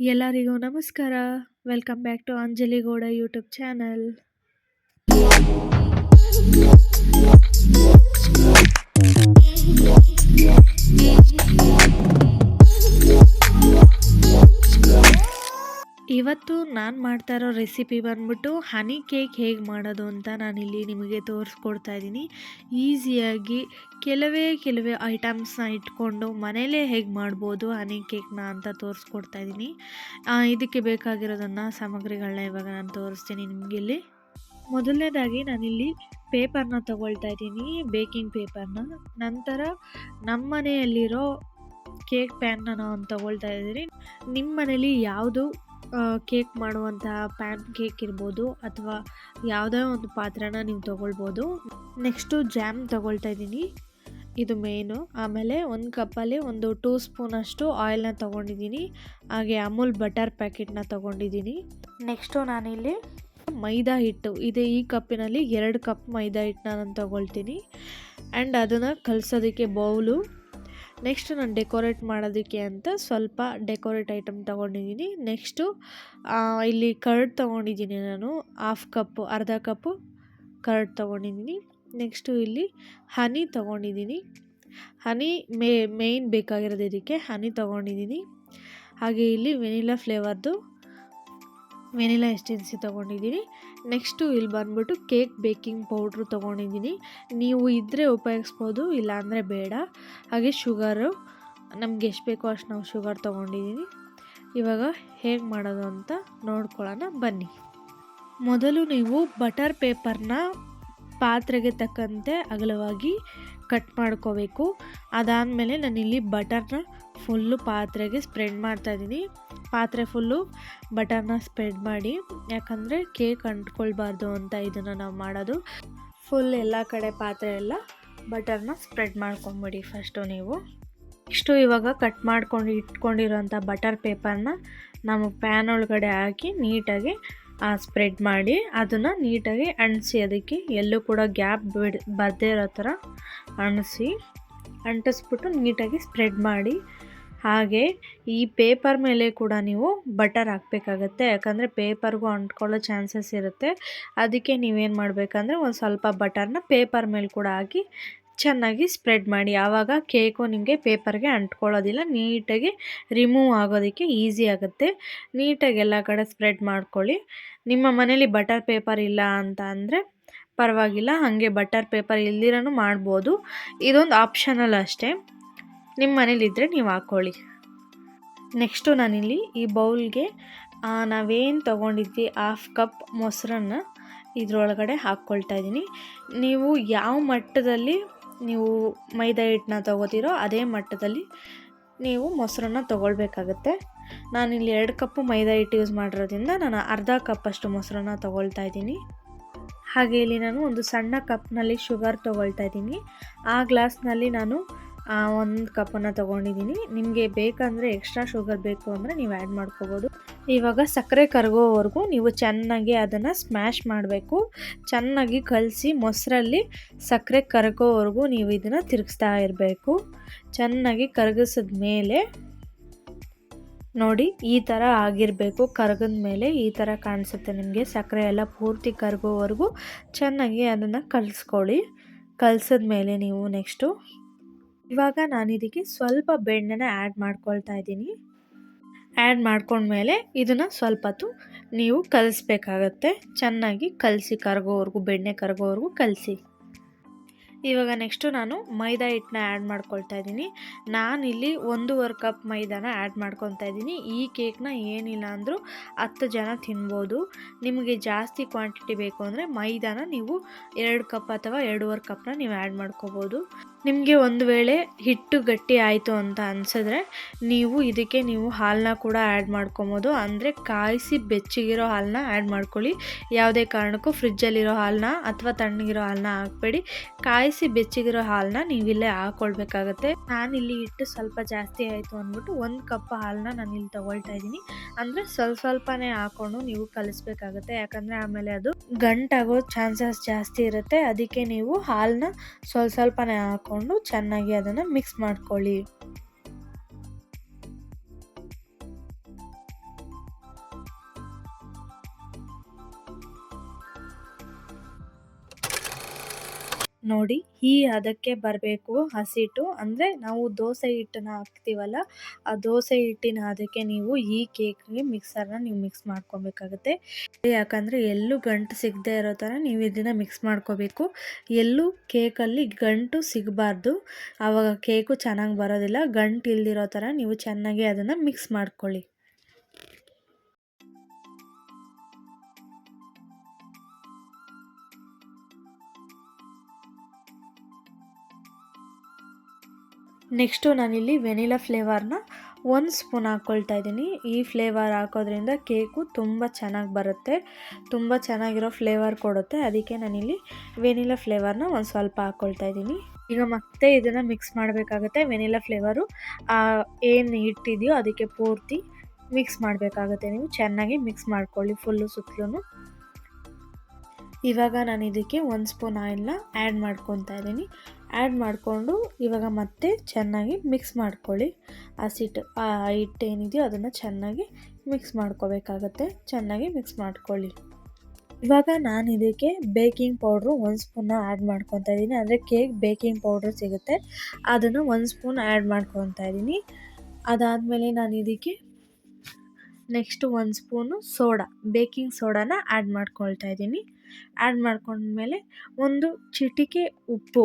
ಎಲ್ಲರಿಗೂ ನಮಸ್ಕಾರ. Welcome back to Anjali Gowda YouTube channel ಇವತ್ತು ನಾನು ಮಾಡ್ತಾ ಇರೋ ರೆಸಿಪಿ ಬಂದ್ಬಿಟ್ಟು ಹನಿ ಕೇಕ್ ಹೇಗೆ ಮಾಡೋದು ಅಂತ ನಾನಿಲ್ಲಿ ನಿಮಗೆ ತೋರಿಸ್ಕೊಡ್ತಾ ಇದ್ದೀನಿ. ಈಸಿಯಾಗಿ ಕೆಲವೇ ಕೆಲವೇ ಐಟಮ್ಸ್ನ ಇಟ್ಕೊಂಡು ಮನೇಲೇ ಹೇಗೆ ಮಾಡ್ಬೋದು ಹನಿ ಕೇಕ್ನ ಅಂತ ತೋರಿಸ್ಕೊಡ್ತಾ ಇದ್ದೀನಿ. ಇದಕ್ಕೆ ಬೇಕಾಗಿರೋದನ್ನು ಸಾಮಗ್ರಿಗಳನ್ನ ಇವಾಗ ನಾನು ತೋರಿಸ್ತೀನಿ ನಿಮಗೆ ಇಲ್ಲಿ ಮೊದಲನೇದಾಗಿ ನಾನಿಲ್ಲಿ ಪೇಪರ್ನ ತಗೊಳ್ತಾ ಇದ್ದೀನಿ ಬೇಕಿಂಗ್ ಪೇಪರ್ನ ನಂತರ ನಮ್ಮ ಮನೆಯಲ್ಲಿರೋ ಕೇಕ್ ಪ್ಯಾನ್ನ ನಾನು ತಗೊಳ್ತಾ ಇದ್ದೀನಿ. ನಿಮ್ಮ ಮನೇಲಿ ಯಾವುದು ಕೇಕ್ ಮಾಡುವಂತಹ ಪ್ಯಾನ್ ಕೇಕ್ ಇರ್ಬೋದು ಅಥವಾ ಯಾವುದೇ ಒಂದು ಪಾತ್ರೆನ ನೀವು ತೊಗೊಳ್ಬೋದು. ನೆಕ್ಸ್ಟು ಜಾಮ್ ತೊಗೊಳ್ತಾ ಇದ್ದೀನಿ. ಇದು ಮೇನು ಆಮೇಲೆ ಒಂದು ಕಪ್ಪಲ್ಲಿ ಒಂದು ಟೂ ಸ್ಪೂನಷ್ಟು ಆಯಿಲ್ನ ತೊಗೊಂಡಿದ್ದೀನಿ. ಹಾಗೆ ಅಮೂಲ್ ಬಟರ್ ಪ್ಯಾಕೆಟ್ನ ತೊಗೊಂಡಿದ್ದೀನಿ. ನೆಕ್ಸ್ಟು ನಾನಿಲ್ಲಿ ಮೈದಾ ಹಿಟ್ಟು. ಇದೆ ಈ ಕಪ್ಪಿನಲ್ಲಿ ಎರಡು ಕಪ್ ಮೈದಾ ಹಿಟ್ಟನ್ನ ನಾನು ತೊಗೊಳ್ತೀನಿ. ಆ್ಯಂಡ್ ಅದನ್ನು ಕಲಸೋದಕ್ಕೆ ಬೌಲು. ನೆಕ್ಸ್ಟ್ ನಾನು ಡೆಕೋರೇಟ್ ಮಾಡೋದಕ್ಕೆ ಅಂತ ಸ್ವಲ್ಪ ಡೆಕೋರೇಟ್ ಐಟಮ್ ತೊಗೊಂಡಿದ್ದೀನಿ. ನೆಕ್ಸ್ಟು ಇಲ್ಲಿ ಕರ್ಡ್ ತೊಗೊಂಡಿದ್ದೀನಿ ನಾನು. ಹಾಫ್ ಕಪ್ಪು, ಅರ್ಧ ಕಪ್ಪು ಕರ್ಡ್ ತೊಗೊಂಡಿದ್ದೀನಿ. ನೆಕ್ಸ್ಟು ಇಲ್ಲಿ ಹನಿ ತೊಗೊಂಡಿದ್ದೀನಿ. ಹನಿ ಮೇ, ಮೇಯ್ನ್ ಬೇಕಾಗಿರೋದು ಇದಕ್ಕೆ ಹನಿ ತೊಗೊಂಡಿದ್ದೀನಿ. ಹಾಗೆ ಇಲ್ಲಿ ವೆನಿಲಾ ಫ್ಲೇವರ್ದು ವೆನಿಲಾ ಎಸ್ಟೆನ್ಸಿ ತೊಗೊಂಡಿದ್ದೀನಿ. ನೆಕ್ಸ್ಟು ಇಲ್ಲಿ ಬಂದ್ಬಿಟ್ಟು ಕೇಕ್ ಬೇಕಿಂಗ್ ಪೌಡ್ರು ತೊಗೊಂಡಿದ್ದೀನಿ. ನೀವು ಇದ್ದರೆ ಉಪಯೋಗಿಸ್ಬೋದು, ಇಲ್ಲಾಂದರೆ ಬೇಡ. ಹಾಗೆ ಶುಗರು, ನಮ್ಗೆ ಎಷ್ಟು ಬೇಕೋ ಅಷ್ಟು ನಾವು ಶುಗರ್ ತೊಗೊಂಡಿದ್ದೀನಿ ಇವಾಗ ಹೇಗೆ ಮಾಡೋದು ಅಂತ ನೋಡ್ಕೊಳ್ಳೋಣ, ಬನ್ನಿ. ಮೊದಲು ನೀವು ಬಟರ್ ಪೇಪರ್ನ ಪಾತ್ರೆಗೆ ತಕ್ಕಂತೆ ಅಗಲವಾಗಿ ಕಟ್ ಮಾಡ್ಕೋಬೇಕು. ಅದಾದಮೇಲೆ ನಾನಿಲ್ಲಿ ಬಟರ್ನ ಫುಲ್ಲು ಪಾತ್ರೆಗೆ ಸ್ಪ್ರೆಡ್ ಮಾಡ್ತಾಯಿದ್ದೀನಿ ಪಾತ್ರೆ ಫುಲ್ಲು ಬಟರ್ನ ಸ್ಪ್ರೆಡ್ ಮಾಡಿ. ಯಾಕಂದರೆ ಕೇಕ್ ಅಂಟ್ಕೊಳ್ಬಾರ್ದು ಅಂತ ಇದನ್ನು ನಾವು ಮಾಡೋದು. ಫುಲ್ ಎಲ್ಲ ಕಡೆ ಪಾತ್ರೆ ಎಲ್ಲ ಬಟರ್ನ ಸ್ಪ್ರೆಡ್ ಮಾಡ್ಕೊಂಬಿಡಿ ಫಸ್ಟು ನೀವು. ಇಷ್ಟು ಇವಾಗ ಕಟ್ ಮಾಡ್ಕೊಂಡು ಇಟ್ಕೊಂಡಿರೋಂಥ ಬಟರ್ ಪೇಪರ್ನ ನಾವು ಪ್ಯಾನ್ ಒಳಗಡೆ ಹಾಕಿ ನೀಟಾಗಿ ಸ್ಪ್ರೆಡ್ ಮಾಡಿ ಅದನ್ನು ನೀಟಾಗಿ ಅಣಿಸಿ ಅದಕ್ಕೆ ಎಲ್ಲೂ ಕೂಡ ಗ್ಯಾಪ್ ಬಿಡ್, ಬರದೇ ಇರೋ ಥರ ಅಣಿಸಿ ಅಂಟಿಸ್ಬಿಟ್ಟು ನೀಟಾಗಿ ಸ್ಪ್ರೆಡ್ ಮಾಡಿ. ಹಾಗೆ ಈ ಪೇಪರ್ ಮೇಲೆ ಕೂಡ ನೀವು ಬಟರ್ ಹಾಕಬೇಕಾಗತ್ತೆ. ಯಾಕಂದರೆ ಪೇಪರ್ಗೂ ಅಂಟ್ಕೊಳ್ಳೋ ಚಾನ್ಸಸ್ ಇರುತ್ತೆ. ಅದಕ್ಕೆ ನೀವೇನು ಮಾಡಬೇಕಂದ್ರೆ ಒಂದು ಸ್ವಲ್ಪ ಬಟರ್ನ ಪೇಪರ್ ಮೇಲೆ ಕೂಡ ಹಾಕಿ ಚೆನ್ನಾಗಿ ಸ್ಪ್ರೆಡ್ ಮಾಡಿ. ಆವಾಗ ಕೇಕು ನಿಮಗೆ ಪೇಪರ್ಗೆ ಅಂಟ್ಕೊಳ್ಳೋದಿಲ್ಲ. ನೀಟಾಗಿ ರಿಮೂವ್ ಆಗೋದಕ್ಕೆ ಈಸಿ ಆಗುತ್ತೆ. ನೀಟಾಗಿ ಎಲ್ಲ ಕಡೆ ಸ್ಪ್ರೆಡ್ ಮಾಡ್ಕೊಳ್ಳಿ. ನಿಮ್ಮ ಮನೇಲಿ ಬಟರ್ ಪೇಪರ್ ಇಲ್ಲ ಅಂತ ಅಂದರೆ ಪರವಾಗಿಲ್ಲ. ಹಾಗೆ ಬಟರ್ ಪೇಪರ್ ಇಲ್ದಿರೂ ಮಾಡ್ಬೋದು. ಇದೊಂದು ಆಪ್ಷನಲ್ ಅಷ್ಟೇ. ನಿಮ್ಮ ಮನೇಲಿದ್ದರೆ ನೀವು ಹಾಕ್ಕೊಳ್ಳಿ. ನೆಕ್ಸ್ಟು ನಾನಿಲ್ಲಿ ಈ ಬೌಲ್ಗೆ ನಾವೇನು ತೊಗೊಂಡಿದ್ವಿ, ಹಾಫ್ ಕಪ್ ಮೊಸರನ್ನ ಇದರೊಳಗಡೆ ಹಾಕ್ಕೊಳ್ತಾ ಇದ್ದೀನಿ. ನೀವು ಯಾವ ಮಟ್ಟದಲ್ಲಿ ನೀವು ಮೈದಾ ಹಿಟ್ಟನ್ನ ತೊಗೋತೀರೋ ಅದೇ ಮಟ್ಟದಲ್ಲಿ ನೀವು ಮೊಸರನ್ನ ತೊಗೊಳ್ಬೇಕಾಗತ್ತೆ. ನಾನಿಲ್ಲಿ ಎರಡು ಕಪ್ಪು ಮೈದಾ ಹಿಟ್ಟು ಯೂಸ್ ಮಾಡಿರೋದ್ರಿಂದ ನಾನು ಅರ್ಧ ಕಪ್ಪಷ್ಟು ಮೊಸರನ್ನ ತೊಗೊಳ್ತಾ ಇದ್ದೀನಿ. ಹಾಗೆ ಇಲ್ಲಿ ನಾನು ಒಂದು ಸಣ್ಣ ಕಪ್ನಲ್ಲಿ ಶುಗರ್ ತೊಗೊಳ್ತಾ ಇದ್ದೀನಿ. ಆ ಗ್ಲಾಸ್ನಲ್ಲಿ ನಾನು ಒಂದು ಕಪ್ಪನ್ನು ತೊಗೊಂಡಿದ್ದೀನಿ ನಿಮಗೆ ಬೇಕಂದರೆ ಎಕ್ಸ್ಟ್ರಾ ಶುಗರ್ ಬೇಕು ಅಂದರೆ ನೀವು ಆ್ಯಡ್ ಮಾಡ್ಕೋಬೋದು. ಇವಾಗ ಸಕ್ಕರೆ ಕರಗೋವರೆಗೂ ನೀವು ಚೆನ್ನಾಗಿ ಅದನ್ನು ಸ್ಮ್ಯಾಶ್ ಮಾಡಬೇಕು. ಚೆನ್ನಾಗಿ ಕಲಸಿ ಮೊಸರಲ್ಲಿ ಸಕ್ಕರೆ ಕರಗೋವರೆಗೂ ನೀವು ಇದನ್ನು ತಿರುಗಿಸ್ತಾ ಇರಬೇಕು. ಚೆನ್ನಾಗಿ ಕರಗಿಸಿದ ಮೇಲೆ ನೋಡಿ, ಈ ಥರ ಆಗಿರಬೇಕು. ಕರಗದ ಮೇಲೆ ಈ ಥರ ಕಾಣಿಸುತ್ತೆ ನಿಮಗೆ. ಸಕ್ಕರೆ ಎಲ್ಲ ಪೂರ್ತಿ ಕರಗೋವರೆಗೂ ಚೆನ್ನಾಗಿ ಅದನ್ನು ಕಲಿಸ್ಕೊಳ್ಳಿ. ಕಲಸಿದ ಮೇಲೆ ನೀವು ನೆಕ್ಸ್ಟು ಇವಾಗ ನಾನು ಇದಕ್ಕೆ ಸ್ವಲ್ಪ ಬೆಣ್ಣೆನ ಆ್ಯಡ್ ಮಾಡ್ಕೊಳ್ತಾ ಇದ್ದೀನಿ. ಆ್ಯಡ್ ಮಾಡ್ಕೊಂಡ್ಮೇಲೆ ಇದನ್ನು ಸ್ವಲ್ಪ ಹೊತ್ತು ನೀವು ಕಲಿಸ್ಬೇಕಾಗತ್ತೆ. ಚೆನ್ನಾಗಿ ಕಲಸಿ, ಕರಗೋವರೆಗೂ, ಬೆಣ್ಣೆ ಕರಗೋವರೆಗೂ ಕಲಸಿ. ಇವಾಗ ನೆಕ್ಸ್ಟು ನಾನು ಮೈದಾ ಹಿಟ್ಟನ್ನ ಆ್ಯಡ್ ಮಾಡ್ಕೊಳ್ತಾ ಇದ್ದೀನಿ. ನಾನಿಲ್ಲಿ ಒಂದೂವರೆ ಕಪ್ ಮೈದಾನ ಆ್ಯಡ್ ಮಾಡ್ಕೊತಾ ಇದ್ದೀನಿ. ಈ ಕೇಕ್ನ ಏನಿಲ್ಲ ಅಂದರೂ ಹತ್ತು ಜನ ತಿನ್ಬೋದು. ನಿಮಗೆ ಜಾಸ್ತಿ ಕ್ವಾಂಟಿಟಿ ಬೇಕು ಅಂದರೆ ಮೈದಾನ ನೀವು ಎರಡು ಕಪ್ ಅಥವಾ ಎರಡೂವರೆ ಕಪ್ನ ನೀವು ಆ್ಯಡ್ ಮಾಡ್ಕೋಬೋದು. ನಿಮಗೆ ಒಂದು ವೇಳೆ ಹಿಟ್ಟು ಗಟ್ಟಿ ಆಯಿತು ಅಂತ ಅನ್ಸಿದ್ರೆ ನೀವು ಇದಕ್ಕೆ ನೀವು ಹಾಲನ್ನ ಕೂಡ ಆ್ಯಡ್ ಮಾಡ್ಕೊಬೋದು. ಅಂದರೆ ಕಾಯಿಸಿ ಬೆಚ್ಚಗಿರೋ ಹಾಲನ್ನ ಆ್ಯಡ್ ಮಾಡ್ಕೊಳ್ಳಿ. ಯಾವುದೇ ಕಾರಣಕ್ಕೂ ಫ್ರಿಜ್ಜಲ್ಲಿರೋ ಹಾಲನ್ನ ಅಥವಾ ತಣ್ಣಗಿರೋ ಹಾಲನ್ನ ಹಾಕಬೇಡಿ. ಕಾಯಿಸಿ ಬೆಚ್ಚಗಿರೋ ಹಾಲನ್ನ ನೀವಿಲ್ಲೇ ನಾನು ಇಲ್ಲಿ ಇಟ್ಟು ಸ್ವಲ್ಪ ಜಾಸ್ತಿ ಆಯಿತು ಅಂದ್ಬಿಟ್ಟು ಒಂದು ಕಪ್ ಹಾಲನ್ನ ನಾನು ಇಲ್ಲಿ ತಗೊಳ್ತಾ ಇದ್ದೀನಿ. ಅಂದರೆ ಸ್ವಲ್ಪ ಸ್ವಲ್ಪನೇ ಹಾಕೊಂಡು ನೀವು ಕಲಿಸ್ಬೇಕಾಗತ್ತೆ. ಯಾಕಂದರೆ ಆಮೇಲೆ ಅದು ಗಂಟಾಗೋ ಚಾನ್ಸಸ್ ಜಾಸ್ತಿ ಇರುತ್ತೆ. ಅದಕ್ಕೆ ನೀವು ಹಾಲನ್ನ ಸ್ವಲ್ಪ ಸ್ವಲ್ಪನೇ ಹಾಕೊಂಡು ಚೆನ್ನಾಗಿ ಅದನ್ನು ಮಿಕ್ಸ್ ಮಾಡ್ಕೊಳ್ಳಿ. ನೋಡಿ, ಈ ಅದಕ್ಕೆ ಬರಬೇಕು ಹಸಿಟ್ಟು. ಅಂದರೆ ನಾವು ದೋಸೆ ಹಿಟ್ಟನ್ನ ಹಾಕ್ತೀವಲ್ಲ, ಆ ದೋಸೆ ಹಿಟ್ಟಿನ ಅದಕ್ಕೆ ನೀವು ಈ ಕೇಕ್ಗೆ ಮಿಕ್ಸರ್ನ ನೀವು ಮಿಕ್ಸ್ ಮಾಡ್ಕೊಬೇಕಾಗುತ್ತೆ. ಯಾಕಂದರೆ ಎಲ್ಲೂ ಗಂಟು ಸಿಗದೆ ಇರೋ ಥರ ನೀವು ಇದನ್ನು ಮಿಕ್ಸ್ ಮಾಡ್ಕೋಬೇಕು. ಎಲ್ಲೂ ಕೇಕಲ್ಲಿ ಗಂಟು ಸಿಗಬಾರ್ದು. ಆವಾಗ ಕೇಕು ಚೆನ್ನಾಗಿ ಬರೋದಿಲ್ಲ, ಗಂಟು ಇಲ್ದಿರೋ ಥರ ನೀವು ಚೆನ್ನಾಗಿ ಅದನ್ನು ಮಿಕ್ಸ್ ಮಾಡ್ಕೊಳ್ಳಿ. ನೆಕ್ಸ್ಟು ನಾನಿಲ್ಲಿ ವೆನಿಲಾ ಫ್ಲೇವರ್ನ ಒಂದು ಸ್ಪೂನ್ ಹಾಕ್ಕೊಳ್ತಾ ಇದ್ದೀನಿ. ಈ ಫ್ಲೇವರ್ ಹಾಕೋದ್ರಿಂದ ಕೇಕು ತುಂಬ ಚೆನ್ನಾಗಿ ಬರುತ್ತೆ, ತುಂಬ ಚೆನ್ನಾಗಿರೋ ಫ್ಲೇವರ್ ಕೊಡುತ್ತೆ. ಅದಕ್ಕೆ ನಾನಿಲ್ಲಿ ವೆನಿಲಾ ಫ್ಲೇವರ್ನ ಒಂದು ಸ್ವಲ್ಪ ಹಾಕ್ಕೊಳ್ತಾ ಇದ್ದೀನಿ. ಈಗ ಮತ್ತೆ ಇದನ್ನು ಮಿಕ್ಸ್ ಮಾಡಬೇಕಾಗುತ್ತೆ. ವೆನಿಲಾ ಫ್ಲೇವರು ಏನು ಇಟ್ಟಿದೆಯೋ ಅದಕ್ಕೆ ಪೂರ್ತಿ ಮಿಕ್ಸ್ ಮಾಡಬೇಕಾಗುತ್ತೆ. ನೀವು ಚೆನ್ನಾಗಿ ಮಿಕ್ಸ್ ಮಾಡ್ಕೊಳ್ಳಿ ಫುಲ್ಲು ಸುತ್ತಲೂ ಇವಾಗ ನಾನು ಇದಕ್ಕೆ ಒಂದು ಸ್ಪೂನ್ ಆಯಿಲ್ನ ಆ್ಯಡ್ ಮಾಡ್ಕೊತಾ ಇದ್ದೀನಿ. ಆ್ಯಡ್ ಮಾಡಿಕೊಂಡು ಇವಾಗ ಮತ್ತೆ ಚೆನ್ನಾಗಿ ಮಿಕ್ಸ್ ಮಾಡ್ಕೊಳ್ಳಿ. ಆ ಸಿಟ್ಟು ಆ ಹಿಟ್ಟು ಏನಿದೆಯೋ ಅದನ್ನು ಚೆನ್ನಾಗಿ ಮಿಕ್ಸ್ ಮಾಡ್ಕೋಬೇಕಾಗತ್ತೆ. ಚೆನ್ನಾಗಿ ಮಿಕ್ಸ್ ಮಾಡ್ಕೊಳ್ಳಿ. ಇವಾಗ ನಾನು ಇದಕ್ಕೆ ಬೇಕಿಂಗ್ ಪೌಡ್ರು ಒಂದು ಸ್ಪೂನ್ನ ಆ್ಯಡ್ ಮಾಡ್ಕೊತಾ ಇದ್ದೀನಿ ಅಂದರೆ ಕೇಕ್ ಬೇಕಿಂಗ್ ಪೌಡ್ರ್ ಸಿಗುತ್ತೆ. ಅದನ್ನು ಒಂದು ಸ್ಪೂನ್ ಆ್ಯಡ್ ಮಾಡ್ಕೊತಾ ಇದ್ದೀನಿ ಅದಾದಮೇಲೆ ನಾನು ಇದಕ್ಕೆ ನೆಕ್ಸ್ಟ್ ಒಂದು ಸ್ಪೂನು ಸೋಡಾ ಬೇಕಿಂಗ್ ಸೋಡಾನ ಆ್ಯಡ್ ಮಾಡ್ಕೊಳ್ತಾ ಇದ್ದೀನಿ ಆ್ಯಡ್ ಮಾಡ್ಕೊಂಡ್ಮೇಲೆ ಒಂದು ಚಿಟಿಕೆ ಉಪ್ಪು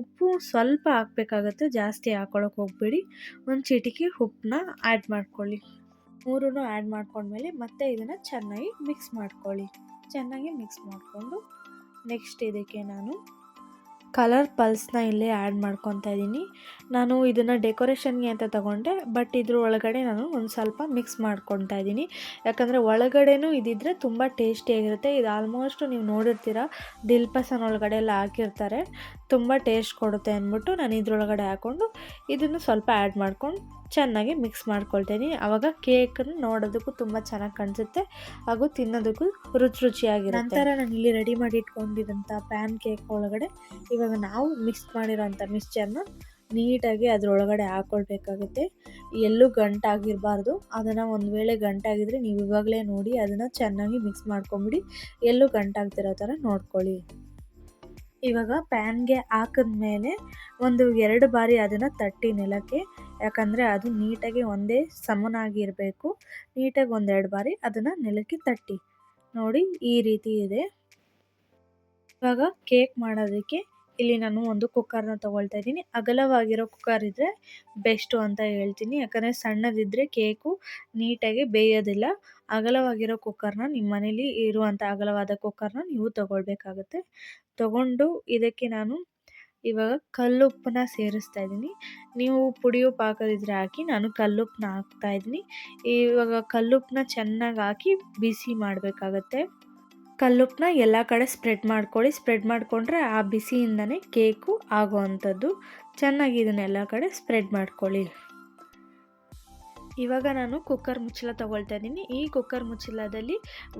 ಉಪ್ಪು ಸ್ವಲ್ಪ ಹಾಕ್ಬೇಕಾಗತ್ತೆ, ಜಾಸ್ತಿ ಹಾಕೊಳ್ಳೋಕೆ ಹೋಗ್ಬೇಡಿ. ಒಂದು ಚಿಟಿಕೆ ಉಪ್ಪನ್ನ ಆ್ಯಡ್ ಮಾಡ್ಕೊಳ್ಳಿ. ಮೂರೂ ಆ್ಯಡ್ ಮಾಡ್ಕೊಂಡ್ಮೇಲೆ ಮತ್ತೆ ಇದನ್ನು ಚೆನ್ನಾಗಿ ಮಿಕ್ಸ್ ಮಾಡ್ಕೊಳ್ಳಿ. ಚೆನ್ನಾಗಿ ಮಿಕ್ಸ್ ಮಾಡಿಕೊಂಡು ನೆಕ್ಸ್ಟ್ ಇದಕ್ಕೆ ನಾನು ಕಲರ್ ಪಲ್ಸ್ನ ಇಲ್ಲೇ ಆ್ಯಡ್ ಮಾಡ್ಕೊತಾ ಇದ್ದೀನಿ. ನಾನು ಇದನ್ನು ಡೆಕೋರೇಷನ್ಗೆ ಅಂತ ತಗೊಂಡೆ, ಬಟ್ ಇದ್ರ ಒಳಗಡೆ ನಾನು ಒಂದು ಸ್ವಲ್ಪ ಮಿಕ್ಸ್ ಮಾಡ್ಕೊತಾ ಇದ್ದೀನಿ. ಯಾಕಂದರೆ ಒಳಗಡೆನೂ ಇದಿದ್ರೆ ತುಂಬ ಟೇಸ್ಟಿಯಾಗಿರುತ್ತೆ ಇದು ಆಲ್ಮೋಸ್ಟ್ ನೀವು ನೋಡಿರ್ತೀರ ದಿಲ್ ಪಸನ್ ಒಳಗಡೆ ಎಲ್ಲ ಹಾಕಿರ್ತಾರೆ. ತುಂಬ ಟೇಸ್ಟ್ ಕೊಡುತ್ತೆ ಅಂದ್ಬಿಟ್ಟು ನಾನು ಇದ್ರೊಳಗಡೆ ಹಾಕ್ಕೊಂಡು ಇದನ್ನು ಸ್ವಲ್ಪ ಆ್ಯಡ್ ಮಾಡ್ಕೊಂಡು ಚೆನ್ನಾಗಿ ಮಿಕ್ಸ್ ಮಾಡ್ಕೊಳ್ತೀನಿ ಆವಾಗ ಕೇಕನ್ನು ನೋಡೋದಕ್ಕೂ ತುಂಬ ಚೆನ್ನಾಗಿ ಕಾಣಿಸುತ್ತೆ, ಹಾಗೂ ತಿನ್ನೋದಕ್ಕೂ ರುಚಿ ರುಚಿಯಾಗಿರುತ್ತೆ. ನಂತರ ನಾನು ಇಲ್ಲಿ ರೆಡಿ ಮಾಡಿ ಇಟ್ಕೊಂಡಿರೋಂಥ ಪ್ಯಾನ್ ಕೇಕ್ ಒಳಗಡೆ ಇವಾಗ ನಾವು ಮಿಕ್ಸ್ ಮಾಡಿರೋಂಥ ಮಿಕ್ಸ್ಚರ್ನ ನೀಟಾಗಿ ಅದರೊಳಗಡೆ ಹಾಕ್ಕೊಳ್ಬೇಕಾಗುತ್ತೆ ಎಲ್ಲೂ ಗಂಟಾಗಿರಬಾರ್ದು. ಅದನ್ನು ಒಂದು ವೇಳೆ ಗಂಟಾಗಿದ್ರೆ ನೀವು ಇವಾಗಲೇ ನೋಡಿ ಅದನ್ನು ಚೆನ್ನಾಗಿ ಮಿಕ್ಸ್ ಮಾಡ್ಕೊಂಬಿಡಿ. ಎಲ್ಲೂ ಗಂಟಾಗ್ತಿರೋ ಥರ ನೋಡ್ಕೊಳ್ಳಿ. ಇವಾಗ ಪ್ಯಾನ್ಗೆ ಹಾಕಿದ್ಮೇಲೆ ಒಂದು ಎರಡು ಬಾರಿ ಅದನ್ನು ತಟ್ಟಿ ನೆಲಕ್ಕೆ. ಯಾಕಂದರೆ ಅದು ನೀಟಾಗಿ ಒಂದೇ ಸಮನಾಗಿ ಇರಬೇಕು ನೀಟಾಗಿ ಒಂದೆರಡು ಬಾರಿ ಅದನ್ನು ನೆಲಕ್ಕೆ ತಟ್ಟಿ. ನೋಡಿ ಈ ರೀತಿ ಇದೆ. ಇವಾಗ ಕೇಕ್ ಮಾಡೋದಕ್ಕೆ ಇಲ್ಲಿ ನಾನು ಒಂದು ಕುಕ್ಕರ್ನ ತೊಗೊಳ್ತಾ ಇದ್ದೀನಿ. ಅಗಲವಾಗಿರೋ ಕುಕ್ಕರ್ ಇದ್ದರೆ ಬೆಸ್ಟು ಅಂತ ಹೇಳ್ತೀನಿ. ಯಾಕಂದರೆ ಸಣ್ಣದಿದ್ದರೆ ಕೇಕು ನೀಟಾಗಿ ಬೇಯೋದಿಲ್ಲ. ಅಗಲವಾಗಿರೋ ಕುಕ್ಕರ್ನ ನಿಮ್ಮ ಮನೇಲಿ ಇರುವಂಥ ಅಗಲವಾದ ಕುಕ್ಕರ್ನ ನೀವು ತೊಗೊಳ್ಬೇಕಾಗತ್ತೆ. ತಗೊಂಡು ಇದಕ್ಕೆ ನಾನು ಇವಾಗ ಕಲ್ಲುಪ್ಪನ್ನ ಸೇರಿಸ್ತಾ ಇದ್ದೀನಿ. ನೀವು ಪುಡಿಯು ಪಾಕದಿದ್ರೆ ಹಾಕಿ ನಾನು ಕಲ್ಲುಪ್ಪನ್ನ ಹಾಕ್ತಾ ಇದ್ದೀನಿ. ಇವಾಗ ಕಲ್ಲುಪ್ಪನ್ನ ಚೆನ್ನಾಗಿ ಹಾಕಿ ಬಿಸಿ ಮಾಡಬೇಕಾಗತ್ತೆ. ಕಲ್ಲುಪ್ಪನ್ನ ಎಲ್ಲ ಕಡೆ ಸ್ಪ್ರೆಡ್ ಮಾಡ್ಕೊಳ್ಳಿ. ಸ್ಪ್ರೆಡ್ ಮಾಡಿಕೊಂಡ್ರೆ ಆ ಬಿಸಿಯಿಂದನೇ ಕೇಕು ಆಗೋ ಅಂಥದ್ದು ಚೆನ್ನಾಗಿ ಇದನ್ನೆಲ್ಲ ಕಡೆ ಸ್ಪ್ರೆಡ್ ಮಾಡ್ಕೊಳ್ಳಿ. ಇವಾಗ ನಾನು ಕುಕ್ಕರ್ ಮುಚ್ಚಳ ತೊಗೊಳ್ತಾ ಇದ್ದೀನಿ. ಈ ಕುಕ್ಕರ್ ಮುಚ್ಚಳದಲ್ಲಿ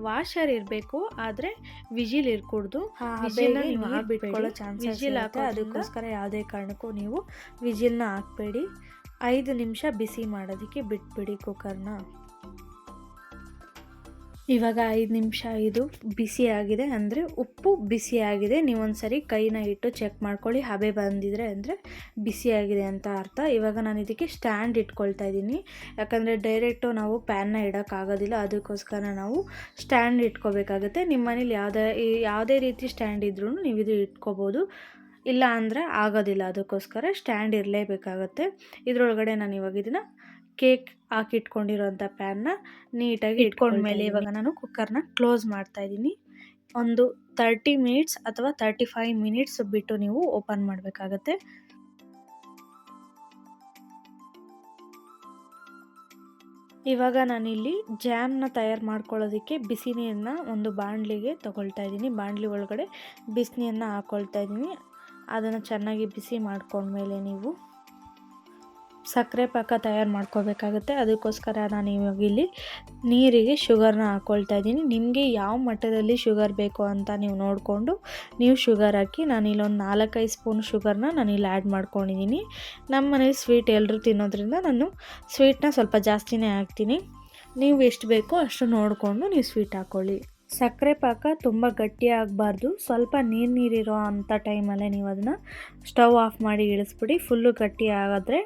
ವಾಷರ್ ಇರಬೇಕು ಆದರೆ ವಿಜಿಲ್ ಇರ್ಕೂಡ್ದು. ಬಿಟ್ಕೊಳ್ಳೋ ಚಾನ್ಸ್ ವಿಜಿಲ್ ಹಾಕೋ ಅದಕ್ಕೋಸ್ಕರ ಯಾವುದೇ ಕಾರಣಕ್ಕೂ ನೀವು ವಿಜಿಲ್ನ ಹಾಕ್ಬೇಡಿ. ಐದು ನಿಮಿಷ ಬಿಸಿ ಮಾಡೋದಕ್ಕೆ ಬಿಟ್ಬಿಡಿ ಕುಕ್ಕರ್ನ ಇವಾಗ ಐದು ನಿಮಿಷ ಇದು ಬಿಸಿಯಾಗಿದೆ ಅಂದರೆ ಉಪ್ಪು ಬಿಸಿಯಾಗಿದೆ ನೀವೊಂದು ಸರಿ ಕೈನ ಇಟ್ಟು ಚೆಕ್ ಮಾಡ್ಕೊಳ್ಳಿ. ಹಬೆ ಬಂದಿದ್ರೆ ಅಂದರೆ ಬಿಸಿಯಾಗಿದೆ ಅಂತ ಅರ್ಥ. ಇವಾಗ ನಾನು ಇದಕ್ಕೆ ಸ್ಟ್ಯಾಂಡ್ ಇಟ್ಕೊಳ್ತಾ ಇದ್ದೀನಿ. ಯಾಕಂದರೆ ಡೈರೆಕ್ಟು ನಾವು ಪ್ಯಾನ್ನ ಇಡೋಕ್ಕಾಗೋದಿಲ್ಲ ಅದಕ್ಕೋಸ್ಕರ ನಾವು ಸ್ಟ್ಯಾಂಡ್ ಇಟ್ಕೋಬೇಕಾಗುತ್ತೆ. ನಿಮ್ಮ ಮನೇಲಿ ಯಾವುದೇ ಯಾವುದೇ ರೀತಿ ಸ್ಟ್ಯಾಂಡ್ ಇದ್ರೂ ನೀವು ಇದು ಇಟ್ಕೋಬೋದು. ಇಲ್ಲ ಅಂದರೆ ಆಗೋದಿಲ್ಲ. ಅದಕ್ಕೋಸ್ಕರ ಸ್ಟ್ಯಾಂಡ್ ಇರಲೇಬೇಕಾಗತ್ತೆ. ಇದರೊಳಗಡೆ ನಾನು ಇವಾಗ ಇದನ್ನು ಕೇಕ್ ಹಾಕಿಟ್ಕೊಂಡಿರೋಂಥ ಪ್ಯಾನ್ನ ನೀಟಾಗಿ ಇಟ್ಕೊಂಡ್ಮೇಲೆ ಇವಾಗ ನಾನು ಕುಕ್ಕರ್ನ ಕ್ಲೋಸ್ ಮಾಡ್ತಾ ಇದ್ದೀನಿ. ಒಂದು ತರ್ಟಿ ಮಿನಿಟ್ಸ್ ಅಥವಾ ತರ್ಟಿ ಫೈವ್ ಮಿನಿಟ್ಸ್ ಬಿಟ್ಟು ನೀವು ಓಪನ್ ಮಾಡಬೇಕಾಗತ್ತೆ. ಇವಾಗ ನಾನಿಲ್ಲಿ ಜ್ಯಾಮ್ನ ತಯಾರು ಮಾಡ್ಕೊಳ್ಳೋದಕ್ಕೆ ಬಿಸಿ ನೀರನ್ನ ಒಂದು ಬಾಣಲಿಗೆ ತಗೊಳ್ತಾ ಇದ್ದೀನಿ. ಬಾಣಲಿ ಒಳಗಡೆ ಬಿಸಿನೀರನ್ನ ಹಾಕ್ಕೊಳ್ತಾ ಇದ್ದೀನಿ. ಅದನ್ನು ಚೆನ್ನಾಗಿ ಬಿಸಿ ಮಾಡ್ಕೊಂಡ್ಮೇಲೆ ನೀವು ಸಕ್ಕರೆ ಪಾಕ ತಯಾರು ಮಾಡ್ಕೋಬೇಕಾಗುತ್ತೆ. ಅದಕ್ಕೋಸ್ಕರ ನಾನು ಇವಾಗ ಇಲ್ಲಿ ನೀರಿಗೆ ಶುಗರ್ನ ಹಾಕ್ಕೊಳ್ತಾ ಇದ್ದೀನಿ. ನಿಮಗೆ ಯಾವ ಮಟ್ಟದಲ್ಲಿ ಶುಗರ್ ಬೇಕು ಅಂತ ನೀವು ನೋಡಿಕೊಂಡು ನೀವು ಶುಗರ್ ಹಾಕಿ ನಾನು ಇಲ್ಲೊಂದು ನಾಲ್ಕೈದು ಸ್ಪೂನ್ ಶುಗರ್ನ ನಾನು ಇಲ್ಲಿ ಆ್ಯಡ್ ಮಾಡ್ಕೊಂಡಿದ್ದೀನಿ. ನಮ್ಮ ಮನೇಲಿ ಸ್ವೀಟ್ ಎಲ್ಲರೂ ತಿನ್ನೋದ್ರಿಂದ ನಾನು ಸ್ವೀಟ್ನ ಸ್ವಲ್ಪ ಜಾಸ್ತಿನೇ ಹಾಕ್ತೀನಿ. ನೀವು ಎಷ್ಟು ಬೇಕೋ ಅಷ್ಟು ನೋಡಿಕೊಂಡು ನೀವು ಸ್ವೀಟ್ ಹಾಕ್ಕೊಳ್ಳಿ. ಸಕ್ಕರೆ ಪಾಕ ತುಂಬ ಗಟ್ಟಿ ಆಗಬಾರ್ದು ಸ್ವಲ್ಪ ನೀರು ನೀರಿರೋ ಅಂಥ ಟೈಮಲ್ಲೇ ನೀವು ಅದನ್ನು ಸ್ಟವ್ ಆಫ್ ಮಾಡಿ ಇಳಿಸ್ಬಿಡಿ. ಫುಲ್ಲು ಗಟ್ಟಿ ಆಗಿದ್ರೆ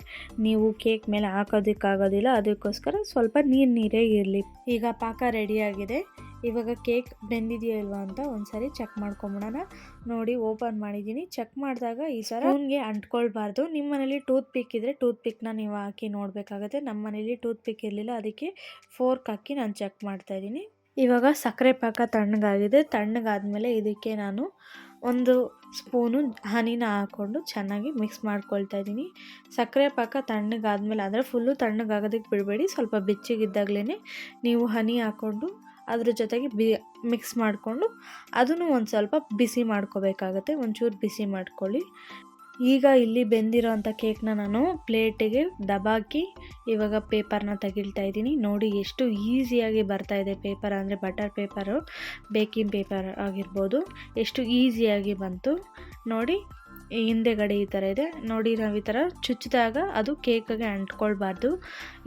ನೀವು ಕೇಕ್ ಮೇಲೆ ಹಾಕೋದಕ್ಕಾಗೋದಿಲ್ಲ. ಅದಕ್ಕೋಸ್ಕರ ಸ್ವಲ್ಪ ನೀರು ನೀರೇ ಇರಲಿ. ಈಗ ಪಾಕ ರೆಡಿಯಾಗಿದೆ. ಇವಾಗ ಕೇಕ್ ಬೆಂದಿದೆಯೋ ಇಲ್ವಾ ಅಂತ ಒಂದ್ಸರಿ ಚೆಕ್ ಮಾಡ್ಕೊಂಬಿಡೋಣ. ನೋಡಿ, ಓಪನ್ ಮಾಡಿದ್ದೀನಿ. ಚೆಕ್ ಮಾಡಿದಾಗ ಈ ಸರ ಸ್ಪೂನ್ಗೆ ಅಂಟ್ಕೊಳ್ಬಾರ್ದು. ನಿಮ್ಮ ಮನೇಲಿ ಟೂತ್ ಪಿಕ್ ಇದ್ದರೆ ಟೂತ್ ಪಿಕ್ನ ನೀವು ಹಾಕಿ ನೋಡಬೇಕಾಗುತ್ತೆ. ನಮ್ಮ ಮನೇಲಿ ಟೂತ್ ಪಿಕ್ ಇರಲಿಲ್ಲ. ಅದಕ್ಕೆ ಫೋರ್ಕ್ ಹಾಕಿ ನಾನು ಚೆಕ್ ಮಾಡ್ತಾ ಇದ್ದೀನಿ. ಇವಾಗ ಸಕ್ಕರೆ ಪಾಕ ತಣ್ಣಗಾಗಿದೆ. ತಣ್ಣಗಾದ್ಮೇಲೆ ಇದಕ್ಕೆ ನಾನು ಒಂದು ಸ್ಪೂನು ಹನಿನ ಹಾಕ್ಕೊಂಡು ಚೆನ್ನಾಗಿ ಮಿಕ್ಸ್ ಮಾಡ್ಕೊಳ್ತಾ ಇದ್ದೀನಿ. ಸಕ್ಕರೆ ಪಾಕ ತಣ್ಣಗಾದ್ಮೇಲೆ, ಅಂದರೆ ಫುಲ್ಲು ತಣ್ಣಗಾಗೋದಕ್ಕೆ ಬಿಡಬೇಡಿ. ಸ್ವಲ್ಪ ಬೆಚ್ಚಗಿದ್ದಾಗಲೇ ನೀವು ಹನಿ ಹಾಕ್ಕೊಂಡು ಅದ್ರ ಜೊತೆಗೆ ಬಿ ಮಿಕ್ಸ್ ಮಾಡಿಕೊಂಡು ಅದನ್ನು ಒಂದು ಸ್ವಲ್ಪ ಬಿಸಿ ಮಾಡ್ಕೋಬೇಕಾಗತ್ತೆ. ಒಂಚೂರು ಬಿಸಿ ಮಾಡ್ಕೊಳ್ಳಿ. ಈಗ ಇಲ್ಲಿ ಬೆಂದಿರೋಂಥ ಕೇಕ್ನ ನಾನು ಪ್ಲೇಟಿಗೆ ದಬಾಕಿ ಇವಾಗ ಪೇಪರ್ನ ತೆಗಿಳ್ತಾ ಇದ್ದೀನಿ. ನೋಡಿ ಎಷ್ಟು ಈಸಿಯಾಗಿ ಬರ್ತಾ ಇದೆ ಪೇಪರ್ ಅಂದರೆ ಬಟರ್ ಪೇಪರು, ಬೇಕಿಂಗ್ ಪೇಪರ್ ಆಗಿರ್ಬೋದು. ಎಷ್ಟು ಈಸಿಯಾಗಿ ಬಂತು. ನೋಡಿ ಹಿಂದೆಗಡೆ ಈ ಥರ ಇದೆ. ನೋಡಿ ನಾವು ಈ ಥರ ಚುಚ್ಚಿದಾಗ ಅದು ಕೇಕಿಗೆ ಅಂಟ್ಕೊಳ್ಬಾರ್ದು.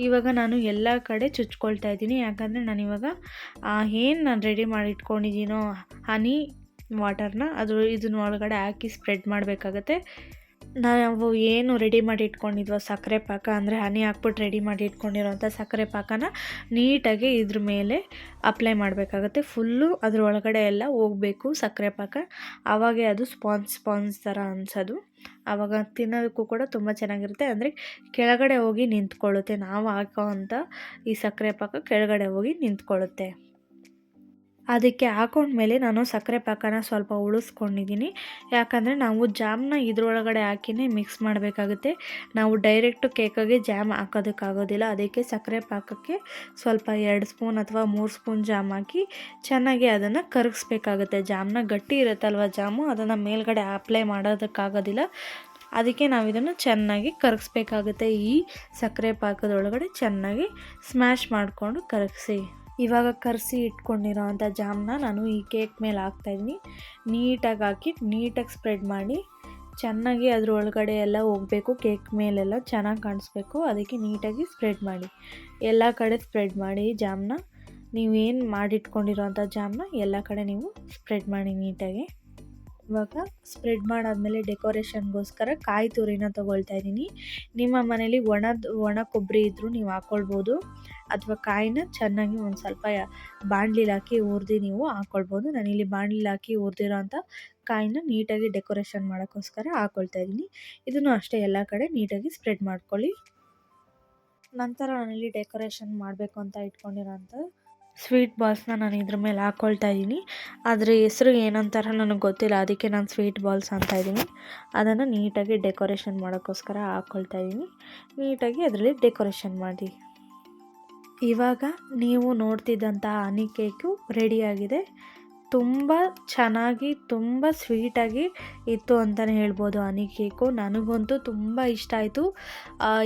ಇವಾಗ ನಾನು ಎಲ್ಲ ಕಡೆ ಚುಚ್ಕೊಳ್ತಾ ಇದ್ದೀನಿ. ಯಾಕಂದರೆ ನಾನು ಇವಾಗ ಏನು ನಾನು ರೆಡಿ ಮಾಡಿ ಇಟ್ಕೊಂಡಿದ್ದೀನೋ ಹನಿ ವಾಟರ್ನ ಅದು ಇದನ್ನ ಒಳಗಡೆ ಹಾಕಿ ಸ್ಪ್ರೆಡ್ ಮಾಡಬೇಕಾಗತ್ತೆ. ನಾವು ಏನು ರೆಡಿ ಮಾಡಿ ಇಟ್ಕೊಂಡಿದ್ವೋ ಸಕ್ಕರೆ ಪಾಕ, ಅಂದರೆ ಹನಿ ಹಾಕ್ಬಿಟ್ಟು ರೆಡಿ ಮಾಡಿ ಇಟ್ಕೊಂಡಿರೋಂಥ ಸಕ್ಕರೆ ಪಾಕನ ನೀಟಾಗಿ ಇದ್ರ ಮೇಲೆ ಅಪ್ಲೈ ಮಾಡಬೇಕಾಗತ್ತೆ. ಫುಲ್ಲು ಅದ್ರ ಒಳಗಡೆ ಎಲ್ಲ ಹೋಗಬೇಕು ಸಕ್ಕರೆ ಪಾಕ. ಆವಾಗೇ ಅದು ಸ್ಪಾನ್ಸ್ ಸ್ಪಾನ್ಸ್ ಥರ ಅನ್ಸೋದು. ಆವಾಗ ತಿನ್ನೋದಕ್ಕೂ ಕೂಡ ತುಂಬ ಚೆನ್ನಾಗಿರುತ್ತೆ. ಅಂದರೆ ಕೆಳಗಡೆ ಹೋಗಿ ನಿಂತ್ಕೊಳ್ಳುತ್ತೆ. ನಾವು ಹಾಕೋ ಈ ಸಕ್ಕರೆ ಪಾಕ ಕೆಳಗಡೆ ಹೋಗಿ ನಿಂತ್ಕೊಳ್ಳುತ್ತೆ. ಅದಕ್ಕೆ ಹಾಕೊಂಡ್ಮೇಲೆ ನಾನು ಸಕ್ಕರೆ ಪಾಕನ ಸ್ವಲ್ಪ ಉಳಿಸ್ಕೊಂಡಿದ್ದೀನಿ. ಯಾಕಂದರೆ ನಾವು ಜಾಮ್ನ ಇದ್ರೊಳಗಡೆ ಹಾಕಿನೇ ಮಿಕ್ಸ್ ಮಾಡಬೇಕಾಗುತ್ತೆ. ನಾವು ಡೈರೆಕ್ಟು ಕೇಕಿಗೆ ಜಾಮ್ ಹಾಕೋದಕ್ಕಾಗೋದಿಲ್ಲ. ಅದಕ್ಕೆ ಸಕ್ಕರೆ ಪಾಕಕ್ಕೆ ಸ್ವಲ್ಪ ಎರಡು ಸ್ಪೂನ್ ಅಥವಾ ಮೂರು ಸ್ಪೂನ್ ಜಾಮ್ ಹಾಕಿ ಚೆನ್ನಾಗಿ ಅದನ್ನು ಕರಗಿಸ್ಬೇಕಾಗುತ್ತೆ. ಜಾಮ್ನ ಗಟ್ಟಿ ಇರುತ್ತಲ್ವ ಜಾಮು? ಅದನ್ನು ಮೇಲ್ಗಡೆ ಅಪ್ಲೈ ಮಾಡೋದಕ್ಕಾಗೋದಿಲ್ಲ. ಅದಕ್ಕೆ ನಾವು ಇದನ್ನು ಚೆನ್ನಾಗಿ ಕರಗಿಸ್ಬೇಕಾಗುತ್ತೆ. ಈ ಸಕ್ಕರೆ ಪಾಕದೊಳಗಡೆ ಚೆನ್ನಾಗಿ ಸ್ಮ್ಯಾಶ್ ಮಾಡಿಕೊಂಡು ಕರಗಿಸಿ. ಇವಾಗ ಕರೆಸಿ ಇಟ್ಕೊಂಡಿರೋ ಅಂಥ ಜಾಮನ್ನ ನಾನು ಈ ಕೇಕ್ ಮೇಲೆ ಹಾಕ್ತಾಯಿದ್ದೀನಿ ನೀಟಾಗಿ ಹಾಕಿ, ನೀಟಾಗಿ ಸ್ಪ್ರೆಡ್ ಮಾಡಿ, ಚೆನ್ನಾಗಿ ಅದ್ರ ಒಳಗಡೆ ಎಲ್ಲ ಹೋಗಬೇಕು, ಕೇಕ್ ಮೇಲೆಲ್ಲ ಚೆನ್ನಾಗಿ ಕಾಣಿಸ್ಬೇಕು. ಅದಕ್ಕೆ ನೀಟಾಗಿ ಸ್ಪ್ರೆಡ್ ಮಾಡಿ. ಎಲ್ಲ ಕಡೆ ಸ್ಪ್ರೆಡ್ ಮಾಡಿ ಜಾಮ್ನ. ನೀವೇನು ಮಾಡಿಟ್ಕೊಂಡಿರೋ ಅಂಥ ಜಾಮನ್ನ ಎಲ್ಲ ಕಡೆ ನೀವು ಸ್ಪ್ರೆಡ್ ಮಾಡಿ ನೀಟಾಗಿ. ಇವಾಗ ಸ್ಪ್ರೆಡ್ ಮಾಡಾದಮೇಲೆ ಡೆಕೋರೇಷನ್ಗೋಸ್ಕರ ಕಾಯಿ ತುರಿನ ತೊಗೊಳ್ತಾ ಇದ್ದೀನಿ. ನಿಮ್ಮ ಮನೇಲಿ ಒಣದ, ಒಣ ಕೊಬ್ಬರಿ ಇದ್ದರೂ ನೀವು ಹಾಕ್ಕೊಳ್ಬೋದು ಅಥವಾ ಕಾಯಿನ ಚೆನ್ನಾಗಿ ಒಂದು ಸ್ವಲ್ಪ ಬಾಣಲಿಲಿ ಹಾಕಿ ಹುರಿದು ನೀವು ಹಾಕ್ಕೊಳ್ಬೋದು ನಾನಿಲ್ಲಿ ಬಾಣಲಿಲಿ ಹಾಕಿ ಹುರಿದಿರೋ ಅಂಥ ಕಾಯಿನ ನೀಟಾಗಿ ಡೆಕೋರೇಷನ್ ಮಾಡೋಕ್ಕೋಸ್ಕರ ಹಾಕ್ಕೊಳ್ತಾ ಇದ್ದೀನಿ. ಇದನ್ನು ಅಷ್ಟೇ ಎಲ್ಲ ಕಡೆ ನೀಟಾಗಿ ಸ್ಪ್ರೆಡ್ ಮಾಡ್ಕೊಳ್ಳಿ. ನಂತರ ನಾನಿಲ್ಲಿ ಡೆಕೋರೇಷನ್ ಮಾಡಬೇಕು ಅಂತ ಇಟ್ಕೊಂಡಿರೋ ಸ್ವೀಟ್ ಬಾಲ್ಸ್ನ ನಾನು ಇದ್ರ ಮೇಲೆ ಹಾಕ್ಕೊಳ್ತಾ ಇದ್ದೀನಿ. ಅದರ ಹೆಸರು ಏನಂತಾರ ನನಗೆ ಗೊತ್ತಿಲ್ಲ. ಅದಕ್ಕೆ ನಾನು ಸ್ವೀಟ್ ಬಾಲ್ಸ್ ಅಂತ ಇದ್ದೀನಿ. ಅದನ್ನು ನೀಟಾಗಿ ಡೆಕೋರೇಷನ್ ಮಾಡೋಕ್ಕೋಸ್ಕರ ಹಾಕ್ಕೊಳ್ತಾ ಇದ್ದೀನಿ. ನೀಟಾಗಿ ಅದರಲ್ಲಿ ಡೆಕೋರೇಷನ್ ಮಾಡಿ. ಇವಾಗ ನೀವು ನೋಡ್ತಿದ್ದಂಥ ಹನಿ ಕೇಕು ರೆಡಿಯಾಗಿದೆ ತುಂಬ ಚೆನ್ನಾಗಿ, ತುಂಬ ಸ್ವೀಟಾಗಿ ಇತ್ತು ಅಂತಲೇ ಹೇಳ್ಬೋದು ಹನಿ ಕೇಕು. ನನಗಂತೂ ತುಂಬ ಇಷ್ಟ ಆಯಿತು.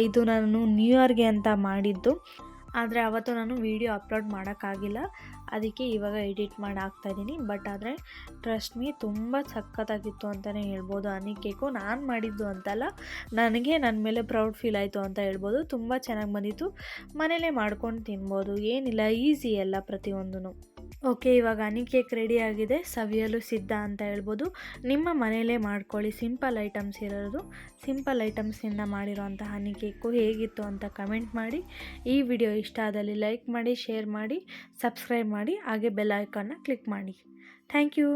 ಇದು ನಾನು ನ್ಯೂ ಇಯರ್ಗೆ ಅಂತ ಮಾಡಿದ್ದು. ಆದರೆ ಆವತ್ತು ನಾನು ವೀಡಿಯೋ ಅಪ್ಲೋಡ್ ಮಾಡೋಕ್ಕಾಗಿಲ್ಲ. ಅದಕ್ಕೆ ಇವಾಗ ಎಡಿಟ್ ಮಾಡಿ ಹಾಕ್ತಾಯಿದ್ದೀನಿ ಬಟ್ ಆದರೆ ಟ್ರಸ್ಟ್ ಮೀ ತುಂಬ ಸಖತ್ತಾಗಿತ್ತು ಅಂತಲೇ ಹೇಳ್ಬೋದು. ಅನಿ ಕೇಕು ನಾನು ಮಾಡಿದ್ದು ಅಂತಲ್ಲ, ನನಗೆ ನನ್ನ ಮೇಲೆ ಪ್ರೌಡ್ ಫೀಲ್ ಆಯಿತು ಅಂತ ಹೇಳ್ಬೋದು. ತುಂಬ ಚೆನ್ನಾಗಿ ಬಂದಿತ್ತು. ಮನೇಲೇ ಮಾಡ್ಕೊಂಡು ತಿನ್ಬೋದು. ಏನಿಲ್ಲ, ಈಸಿ ಎಲ್ಲ ಪ್ರತಿಯೊಂದೂ ಓಕೆ, ಇವಾಗ ಹನಿ ಕೇಕ್ ರೆಡಿ ಆಗಿದೆ. ಸವಿಯಲು ಸಿದ್ಧ ಅಂತ ಹೇಳ್ಬೋದು. ನಿಮ್ಮ ಮನೆಯಲ್ಲೇ ಮಾಡ್ಕೊಳ್ಳಿ. ಸಿಂಪಲ್ ಐಟಮ್ಸ್ ಇರೋದು. ಸಿಂಪಲ್ ಐಟಮ್ಸಿಂದ ಮಾಡಿರೋಂಥ ಹನಿ ಕೇಕು ಹೇಗಿತ್ತು ಅಂತ ಕಮೆಂಟ್ ಮಾಡಿ. ಈ ವಿಡಿಯೋ ಇಷ್ಟ ಆದಲ್ಲಿ ಲೈಕ್ ಮಾಡಿ ಶೇರ್ ಮಾಡಿ ಸಬ್ಸ್ಕ್ರೈಬ್ ಮಾಡಿ, ಹಾಗೆ ಬೆಲ್ ಐಕಾನ್ನ ಕ್ಲಿಕ್ ಮಾಡಿ. Thank you